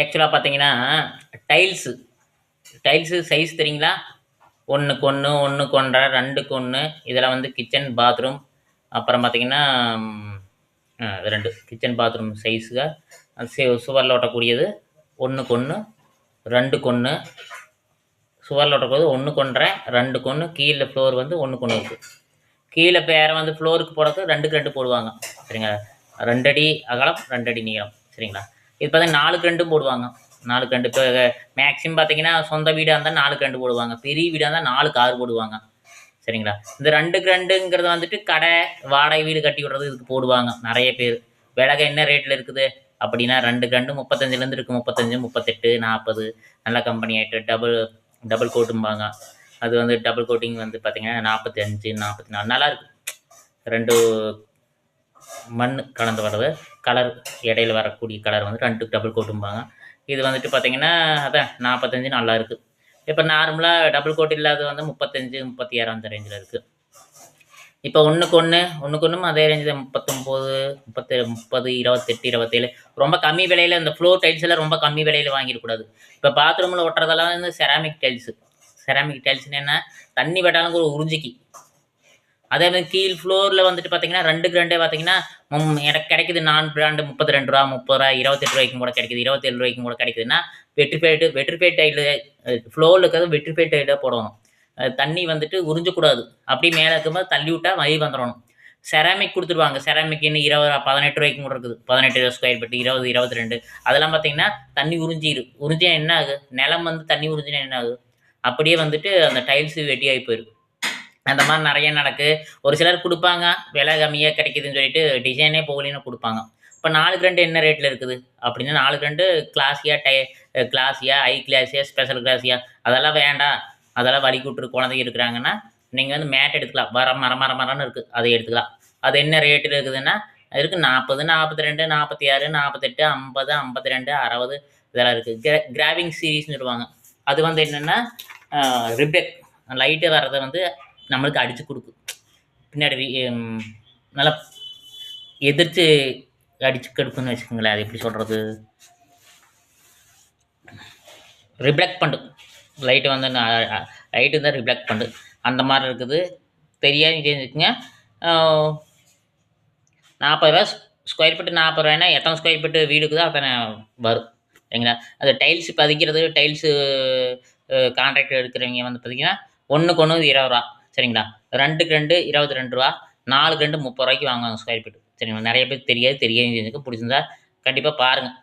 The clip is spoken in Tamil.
ஆக்சுவலாக பார்த்தீங்கன்னா டைல்ஸு டைல்ஸு சைஸ் தெரியுங்களா? ஒன்றுக்கு ஒன்று ஒன்றுக்கு ஒன்றரை ரெண்டுக்கு ஒன்று இதில் வந்து கிச்சன் பாத்ரூம் அப்புறம் பார்த்தீங்கன்னா ரெண்டு. கிச்சன் பாத்ரூம் சைஸுக சுவரில் ஒட்டக்கூடியது. ஒன்றுக்கு ஒன்று ரெண்டுக்கு ஒன்று சுவரில் ஒட்டக்கூடியது ஒன்றுக்கு ஒன்றரை ரெண்டுக்கு ஒன்று கீழே ஃப்ளோர் வந்து ஒன்றுக்கு ஒன்று இருக்குது கீழே பேரை வந்து ஃப்ளோருக்கு போடுறது ரெண்டுக்கு ரெண்டு போடுவாங்க. சரிங்களா? ரெண்டடி அகலம் ரெண்டடி நீளம். சரிங்களா? இது பார்த்தா நாலுக்கு ரெண்டும் போடுவாங்க. நாலுக்கு ரெண்டு இப்போ மேக்ஸிமம் பார்த்தீங்கன்னா சொந்த வீடாக இருந்தால் நாலுக்கு ரெண்டு போடுவாங்க. பெரிய வீடாக இருந்தால் நாலுக்கு ஆறு போடுவாங்க. சரிங்களா? இந்த ரெண்டுக்கு ரெண்டுங்கிறது வந்துட்டு கடை வாடகை வீடு கட்டி விடுறது இதுக்கு போடுவாங்க நிறைய பேர். விலகை என்ன ரேட்டில் இருக்குது? அப்படின்னா ரெண்டுக்கு ரெண்டு முப்பத்தஞ்சுலேருந்து இருக்குது முப்பத்தஞ்சு முப்பத்தெட்டு நாற்பது நல்ல கம்பெனி ஆகிட்டு டபுள் டபுள் கோட்டும்பாங்க அது வந்து டபுள் கோட்டிங் வந்து பார்த்தீங்கன்னா நாற்பத்தஞ்சு நாற்பத்தி நாலு. நல்லா ரெண்டு மண் கலந்து வர்றது கலர் இடையில வரக்கூடிய கலர் வந்து ரெண்டு டபுள் கோட்டும்பாங்க இது வந்துட்டு பார்த்தீங்கன்னா அதான் நாற்பத்தஞ்சு நல்லா இருக்குது இப்போ நார்மலாக டபுள் கோட் இல்லாத வந்து முப்பத்தஞ்சு முப்பத்தி ஆறு அந்த ரேஞ்சில் இருக்குது இப்போ ஒன்றுக்கு ஒன்று ஒன்றுக்கு ஒன்றும் அதே ரேஞ்சு தான். முப்பத்தொம்போது முப்பத்தி முப்பது இருபத்தெட்டு இருபத்தேழு. ரொம்ப கம்மி விலையில் இந்த ஃப்ளோர் டைல்ஸ் எல்லாம் ரொம்ப கம்மி விலையில் வாங்கிடக்கூடாது. இப்போ பாத்ரூமில் ஒட்டுறதெல்லாம் வந்து செராமிக் டைல்ஸு செராமிக் டைல்ஸ்னு என்ன? தண்ணி பட்டாலும் ஒரு உறிஞ்சிக்கு அதே மாதிரி கீழ் ஃப்ளோரில் வந்துட்டு பார்த்தீங்கன்னா ரெண்டுக்கு ரெண்டே பார்த்தீங்கன்னா எனக்கு கிடைக்குது நான் பிராண்டு முப்பத்தி ரெண்டு ரூபா முப்பது ரூபா இருபத்தெட்டு ரூபாய்க்கும் கூட கிடைக்குது இருபத்தேழு ரூபாய்க்கும் கூட கிடைக்குதுன்னா வெற்றிஃபைடு வெற்றிஃபைட் டைலு ஃப்ளோரில் இருக்கிறது வெற்றிஃபைட் டைலாக போடணும் தண்ணி வந்துட்டு உறிஞ்சக்கூடாது. அப்படியே மேலே இருக்கும்போது தள்ளி விட்டா மை வந்துடணும். செராமிக் கொடுத்துருவாங்க. செராமிக் இன்னும் இருபது ரூபா பதினெட்டு ரூபாய்க்கும் கூட இருக்குது. பதினெட்டு ஸ்கொயர் ஃபீட் இருபது இருபத்தி ரெண்டு அதெல்லாம் பார்த்தீங்கன்னா தண்ணி உறிஞ்சிரு. உறிஞ்சினா என்ன ஆகுது? நிலம் வந்து தண்ணி உறிஞ்சினா என்ன ஆகுது? அப்படியே வந்துட்டு அந்த டைல்ஸு வெட்டியாகி போயிடும் அந்த மாதிரி நிறைய நடக்கு. ஒரு சிலர் கொடுப்பாங்க விலை கம்மியாக கிடைக்குதுன்னு சொல்லிட்டு டிசைனே போகலின்னு கொடுப்பாங்க. இப்போ நாலு ரெண்டு என்ன ரேட்டில் இருக்குது? அப்படின்னா நாலு ரெண்டு கிளாஸியா டை கிளாஸியா ஐ கிளாஸியா ஸ்பெஷல் கிளாஸியா அதெல்லாம் வேண்டாம். அதெல்லாம் வலி கூட்டுரு குழந்தைங்க இருக்கிறாங்கன்னா நீங்கள் வந்து மேட் எடுத்துக்கலாம். வர மர மர மரம்னு இருக்குது அதை எடுத்துக்கலாம். அது என்ன ரேட்டில் இருக்குதுன்னா இருக்குது நாற்பது நாற்பத்தி ரெண்டு நாற்பத்தி ஆறு நாற்பத்தெட்டு ஐம்பது ஐம்பத்தி ரெண்டு அறுபது இதெல்லாம் இருக்குது கிரா கிராவிங் சீரீஸ்னு சொல்லுவாங்க. அது வந்து என்னென்னா ரிபெக் லைட்டு வர்றதை வந்து நம்மளுக்கு அடித்து கொடுக்கும் பின்னாடி நல்லா எதிர்த்து அடிச்சு கெடுக்குன்னு வச்சுக்கோங்களேன். அது எப்படி சொல்கிறது ரிப்ளெக்ட் பண்ணு லைட்டு வந்து லைட்டு தான் ரிப்ளெக்ட் பண்ணு அந்த மாதிரி இருக்குது. தெரியாது தெரிஞ்சுக்கங்க. நாற்பது ரூபா ஸ்கொயர் ஃபீட்டு நாற்பது ரூபாய்னா எத்தனை ஸ்கொயர் ஃபீட்டு வீடுக்கு தான் அத்தனை வரும். சரிங்களா? அது டைல்ஸ் பதிக்கிறது டைல்ஸு கான்ட்ராக்ட் எடுக்கிறவங்க வந்து பார்த்தீங்கன்னா ஒன்றுக்கு ஒன்று இருபது ரூபா. சரிங்களா? ரெண்டுக்கு ரெண்டு இருபத்தி ரெண்டு ரூபா. நாலுக்கு ரெண்டு முப்பது ரூபாய்க்கு வாங்குவாங்க ஸ்கொயர் ஃபீட் சரிங்களா? நிறைய பேர் தெரியாது தெரியாது எனக்கு பிடிச்சிருந்தா கண்டிப்பாக பாருங்கள்